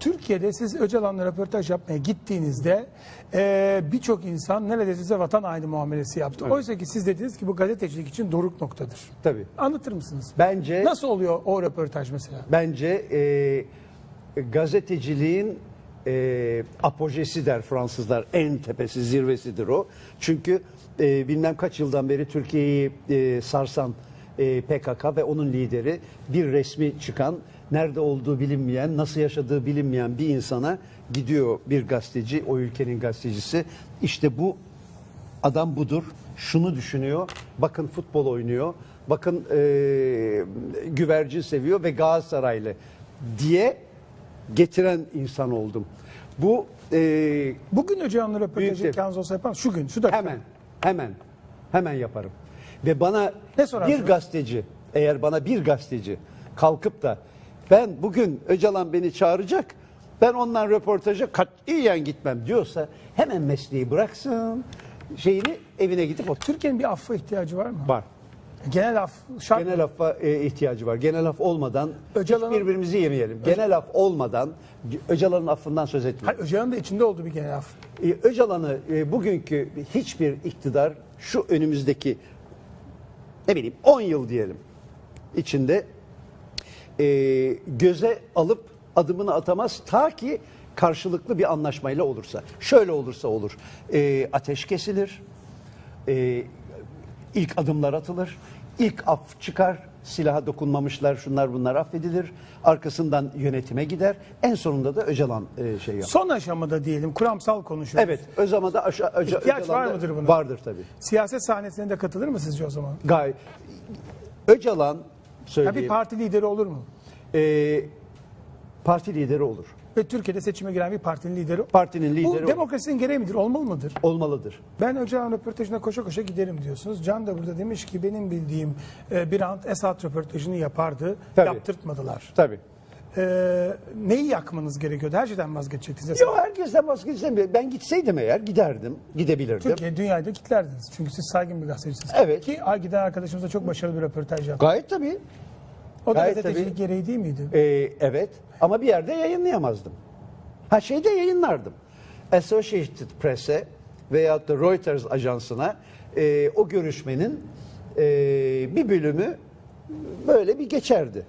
Türkiye'de siz Öcalan'la röportaj yapmaya gittiğinizde e, birçok insan neredeyse size vatan aynı muamelesi yaptı. Oysa ki siz dediniz ki bu gazetecilik için doruk noktadır. Tabii. Anlatır mısınız? Bence Nasıl oluyor o röportaj mesela? bence e, gazeteciliğin e, apojesi der Fransızlar. En tepesi, zirvesidir o. Çünkü e, bilmem kaç yıldan beri Türkiye'yi e, sarsan e, PKK ve onun lideri bir resmi çıkan, nerede olduğu bilinmeyen, nasıl yaşadığı bilinmeyen bir insana gidiyor bir gazeteci, o ülkenin gazetecisi. İşte bu adam budur. Şunu düşünüyor. Bakın futbol oynuyor. Bakın e, güvercin seviyor ve Galatasaraylı diye getiren insan oldum. Bu e, Bugün Öcalan'la Büyük röportajı olsa yapar Şu gün, şu dakika. hemen hemen hemen yaparım. Ve bana Ne bir gazeteci eğer bana bir gazeteci kalkıp da ben bugün Öcalan beni çağıracak ben ondan röportaja katiyen gitmem diyorsa hemen mesleği bıraksın şeyini evine gidip otur. Türkiye'nin bir affa ihtiyacı var mı? Var. Genel af şart? Genel affa e, ihtiyacı var. Genel af olmadan Öcalan'ın- birbirimizi yemeyelim. Genel af olmadan Öcalan'ın affından söz. Hayır, Öcalan'ın da içinde olduğu bir genel af. E, Öcalan'ı e, bugünkü hiçbir iktidar şu önümüzdeki ne bileyim 10 yıl diyelim içinde e, göze alıp adımını atamaz ta ki karşılıklı bir anlaşmayla olursa. Şöyle olursa olur. E, ateş kesilir. E, ilk adımlar atılır. İlk af çıkar. Silaha dokunmamışlar şunlar bunlar affedilir. Arkasından yönetime gider. En sonunda da Öcalan e, şey yapar. Son aşamada diyelim kuramsal konuşuyoruz. Evet, Özama'da aşağı Öca, İhtiyaç Öcalan'da var mıdır buna? Vardır tabii. Siyaset sahnesine de katılır mı sizce o zaman? Gayet. Öcalan Ya bir söyleyeyim. parti lideri olur mu? e, parti lideri olur. Ve Türkiye'de seçime giren bir partinin lideri. Partinin Bu lideri olur. demokrasinin gereği midir? Olmalı mıdır? olmalıdır. Ben Öcalan röportajına koşa koşa giderim diyorsunuz. Can da burada demiş ki benim bildiğim e, bir an Esat röportajını yapardı. Tabii. Yaptırtmadılar. Tabii. E, neyi yakmanız gerekiyordu? Her şeyden vazgeçecektiniz. Yok herkesten vazgeçsem ben gitseydim eğer giderdim, gidebilirdim. Türkiye dünyada kitlerdiniz. Çünkü siz saygın bir gazetecisiniz. Evet. Ki giden arkadaşımız da çok başarılı bir röportaj yaptı. Gayet tabii. O da gayet gazetecilik tabii. gereği değil miydi? Ee, evet ama bir yerde yayınlayamazdım. Ha şeyde yayınlardım. Associated Press'e veyahut da Reuters ajansına e, o görüşmenin e, bir bölümü böyle bir geçerdi.